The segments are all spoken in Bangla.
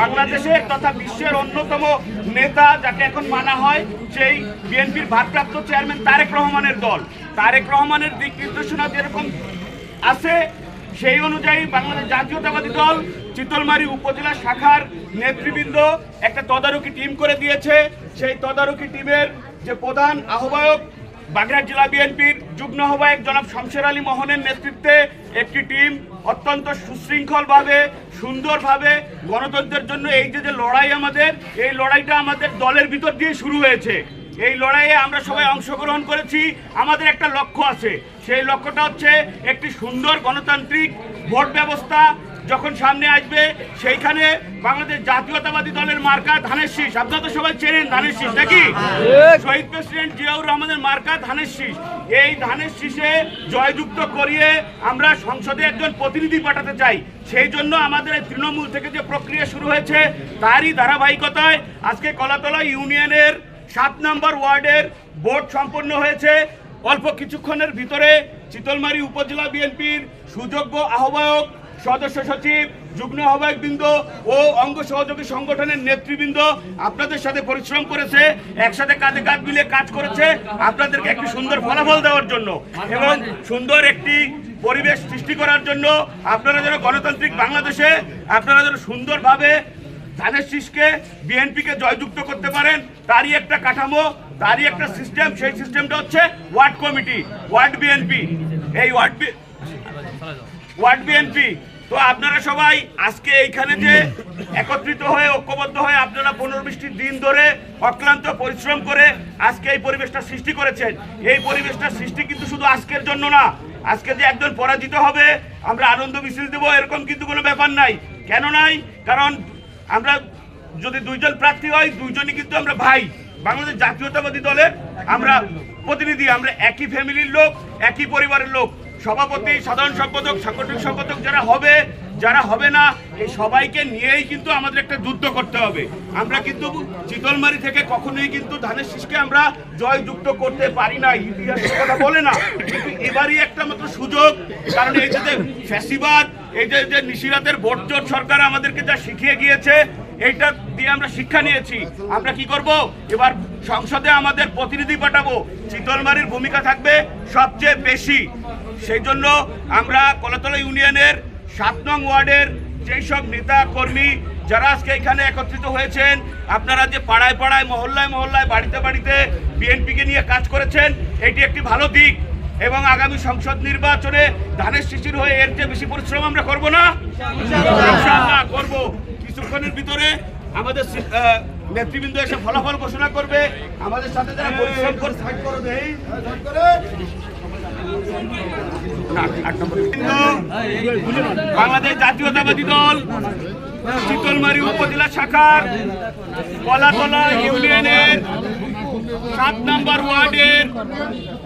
বাংলাদেশের তথা বিশ্বের অন্যতম নেতা যাকে এখন মানা হয়, সেই বিএনপির ভারপ্রাপ্ত চেয়ারম্যান তারেক রহমানের দল। তারেক রহমানের দিক নির্দেশনা যেরকম আছে, সেই অনুযায়ী বাংলাদেশ জাতীয়তাবাদী দল চিতলমারি উপজেলা শাখার নেতৃবৃন্দ একটা তদারকি টিম করে দিয়েছে। সেই তদারকি টিমের যে প্রধান আহ্বায়ক বাগেরহাট জেলা বিএনপির যুগ্ম আহ্বায়ক জনাব শমশের আলী মোহনের নেতৃত্বে একটি টিম অত্যন্ত সুশৃঙ্খলভাবে, সুন্দরভাবে গণতন্ত্রের জন্য এই যে যে লড়াই আমাদের, এই লড়াইটা আমাদের দলের ভিতর দিয়ে শুরু হয়েছে। এই লড়াইয়ে আমরা সবাই অংশগ্রহণ করেছি। আমাদের একটা লক্ষ্য আছে। সেই লক্ষ্যটা হচ্ছে একটি সুন্দর গণতান্ত্রিক ভোট ব্যবস্থা যখন সামনে আসবে সেইখানে বাংলাদেশ জাতীয়তাবাদী দলের মার্কা ধানের শীষ আপনারা তো সবাই চেনেন ধানের শীষ নাকি শহীদ প্রেসিডেন্ট জিয়াউর রহমানের মার্কা ধানের শীষ এই ধানের শীষে জয়যুক্ত করিয়ে আমরা সংসদে একজন প্রতিনিধি পাঠাতে চাই। সেই জন্য আমাদের তৃণমূল থেকে যে প্রক্রিয়া শুরু হয়েছে তারই ধারাবাহিকতায় আজকে কলাতলা ইউনিয়নের সাত নম্বর ওয়ার্ডের ভোট সম্পন্ন হয়েছে। অল্প কিছুক্ষণের ভিতরে চিতলমারি উপজেলা বিএনপির সুযোগ্য আহ্বায়ক সদস্য সচিব, যুগ্ম আহ্বায়ক বৃন্দ ও অঙ্গ সহযোগী সংগঠনের নেতৃবৃন্দ আপনাদের সাথে পরিশ্রম করেছে, একসাথে কাঁধে কাঁধ মিলিয়ে কাজ করেছে, আপনাদেরকে একটি সুন্দর ফলাফল দেওয়ার জন্য এবং সুন্দর একটি পরিবেশ সৃষ্টি করার জন্য আপনারা যেন গণতান্ত্রিক বাংলাদেশে, আপনারা যেন সুন্দরভাবে ধানের শীষকে, বিএনপিকে জয়যুক্ত করতে পারেন, তারই একটা কাঠামো, তারই একটা সিস্টেম, সেই সিস্টেমটা হচ্ছে ওয়ার্ড কমিটি, ওয়ার্ড বিএনপি, এই ওয়ার্ড ওয়ার্ড বিএনপি তো আপনারা সবাই আজকে এইখানে যে একত্রিত হয়ে, ঐক্যবদ্ধ হয়ে আপনারা পনেরো বৃষ্টির দিন ধরে অক্লান্ত পরিশ্রম করে আজকে এই পরিবেশটা সৃষ্টি করেছেন। এই পরিবেশটা সৃষ্টি কিন্তু শুধু আজকের জন্য না, আজকে যে একজন পরাজিত হবে, আমরা আনন্দ মিছিল দেবো, এরকম কিন্তু কোনো ব্যাপার নাই। কেন নাই? কারণ আমরা যদি দুইজন প্রার্থী হয়, দুইজনই কিন্তু আমরা ভাই। বাংলাদেশ জাতীয়তাবাদী দলের আমরা প্রতিনিধি, আমরা একই ফ্যামিলির লোক, একই পরিবারের লোক। সভাপতি, সাধারণ সম্পাদক, সাংগঠনিক সম্পাদক যারা হবে যারা হবে না, এই সবাইকে নিয়েই কিন্তু আমাদের একটা যুদ্ধ করতে হবে। আমরা কিন্তু চিতলমারি থেকে কখনোই কিন্তু ধানের শীষকে আমরা জয়যুক্ত করতে পারি না ইতিহাসের কথা বলে না। কিন্তু এবারই একটা মাত্র সুযোগ, কারণ এই যে ফ্যাসিবাদ, এই যে নিশিরাতের ভোটজোট সরকার আমাদেরকে যা শিখিয়ে গিয়েছে এইটা দিয়ে আমরা শিক্ষা নিয়েছি। আমরা কি করব? এবার সংসদে আমাদের প্রতিনিধি পাঠাবো। চিতলমারির ভূমিকা থাকবে সবচেয়ে বেশি। সেই জন্য আমরা কলাতলা ইউনিয়নের সাত নং ওয়ার্ডের যেই সব নেতা, কর্মী যারা আজকে এখানে একত্রিত হয়েছেন, আপনারা যে পাড়ায় পাড়ায়, মহল্লায় মহল্লায়, বাড়িতে বাড়িতে বিএনপিকে নিয়ে কাজ করেছেন, এটি একটি ভালো দিক। এবং আগামী সংসদ নির্বাচনে ধানের শিশির হয়ে এর চেয়ে বেশি পরিশ্রম আমরা করব না? করব। কিছুক্ষণের ভিতরে আমাদের নেতৃবৃন্দ এসে ফলাফল ঘোষণা করবে। আমাদের সাথে যারা পরিশ্রম নম্বর। বাংলাদেশ জাতীয়তাবাদী দল চিতলমারি উপজেলা শাখার কলাতলা ইউনিয়নের সাত নম্বর ওয়ার্ডের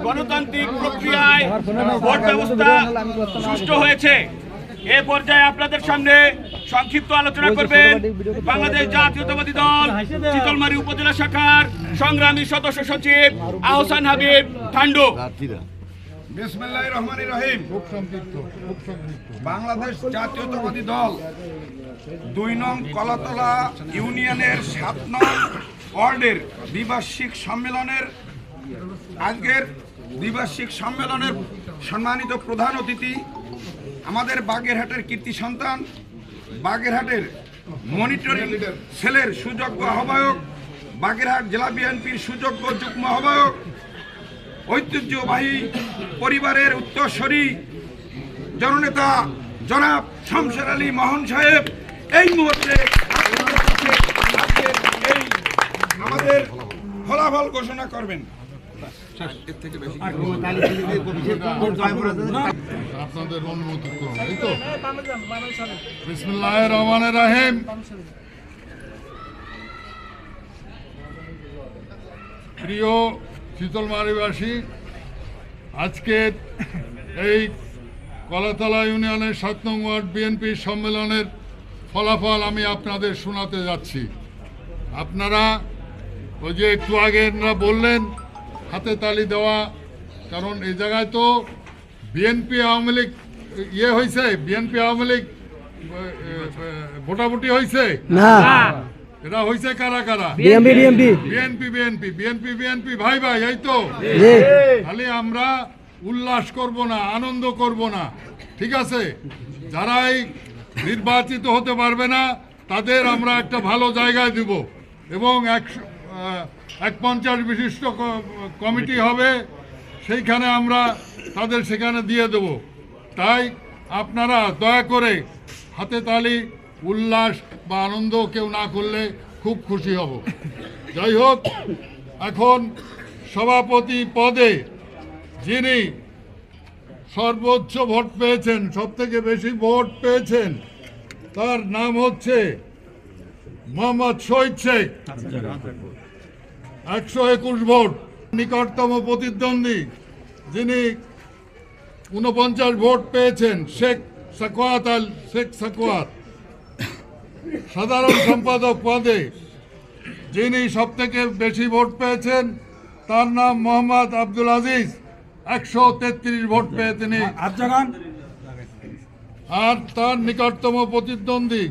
গণতান্ত্রিক প্রক্রিয়ায় ভোট ব্যবস্থা সুষ্ঠু হয়েছে। এ পর্যায়ে আপনাদের সামনে সংক্ষিপ্ত আলোচনা করবেন বাংলাদেশ জাতীয়তাবাদী দল, চিতলমারি উপজেলা শাখার সংগ্রামী সদস্য সচিব আহসান হাবিব ঠান্ডু বাংলাদেশ জাতীয়তাবাদী দল, দুই নং কলাতলা ইউনিয়নের সাত নং ওয়ার্ডের দ্বিবার্ষিক সম্মেলনের, আজকের দ্বিবার্ষিক সম্মেলনের সম্মানিত প্রধান অতিথি আমাদের বাগেরহাটের কীর্তি সন্তান, বাগেরহাটের মনিটরিং সেলের সুযোগ্য আহ্বায়ক, বাগেরহাট জেলা বিএনপির সুযোগ্য যুগ্ম আহ্বায়ক, ঐতিহ্যবাহী পরিবারের উত্তরস্বরী জননেতা জনাব শামশের আলী মোহন সাহেব, এই মুহূর্তে এই আমাদের ফলাফল ঘোষণা করবেন। আপনাদের অনুমতি করুন এই তো? বিসমুল্লাহ রহমান রাহিম। প্রিয় শীতলমারিবাসী আজকের এই কলাতলা ইউনিয়নের সাত নং ওয়ার্ড বিএনপি সম্মেলনের ফলাফল আমি আপনাদের শোনাতে যাচ্ছি। আপনারা ওই যে একটু আগে এনারা বললেন হাতে তালি দেওয়া কারণ এই জায়গায় তো বিএনপি আওয়ামী লীগ ইয়ে হয়েছে বিএনপি আওয়ামী লীগ ভোটাভুটি হয়েছে? না। এটা হয়েছে কারা কারা? BMP BMP BNP BNP BNP BNP ভাই ভাই এই তো। খালি আমরা উল্লাস করব না আনন্দ করব না ঠিক আছে? যারাই নির্বাচিত হতে পারবে না তাদের আমরা একটা ভালো জায়গায় দিব। এবং একশো এক পঞ্চাশ বিশিষ্ট কমিটি হবে, সেইখানে আমরা তাদের সেখানে দিয়ে দেব। তাই আপনারা দয়া করে হাতে তালি, উল্লাস বা আনন্দ কেউ না করলে খুব খুশি হব। যাই হোক, এখন সভাপতি পদে যিনি সর্বোচ্চ ভোট পেয়েছেন সব থেকে বেশি ভোট পেয়েছেন, তার নাম হচ্ছে মোহাম্মদ শহীদ শেখ একশো একুশ ভোট। নিকটতম প্রতিদ্বন্দ্বী যিনি উনপঞ্চাশ ভোট পেয়েছেন শেখ সাকোয়াত আল শেখ সাকোয়াত। সাধারণ সম্পাদক পদে যিনি সব থেকে বেশি ভোট পেয়েছেন তার নাম মোহাম্মদ আব্দুল আজিজ। একশো তেত্রিশ ভোট পেয়ে তিনি। আর তার নিকটতম প্রতিদ্বন্দ্বী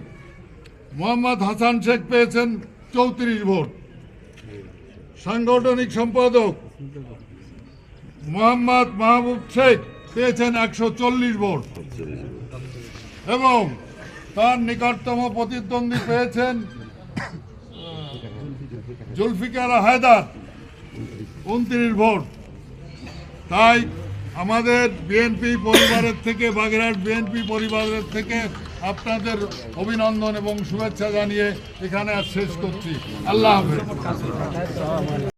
মোহাম্মদ হাসান শেখ পেয়েছেন চৌত্রিশ ভোট। সাংগঠনিক সম্পাদক মোহাম্মদ মাহবুব শেখ পেয়েছেন একশো চল্লিশ ভোট। এবং তার নিকটতম প্রতিদ্বন্দ্বী পেয়েছেন জুলফিকার হায়দার, উনত্রিশ ভোট। তাই আমাদের বিএনপি পরিবারের থেকে, বাগেরহাট বিএনপি পরিবারের থেকে আপনাদের অভিনন্দন এবং শুভেচ্ছা জানিয়ে এখানে আজ শেষ করছি। আল্লাহ হাফেজ।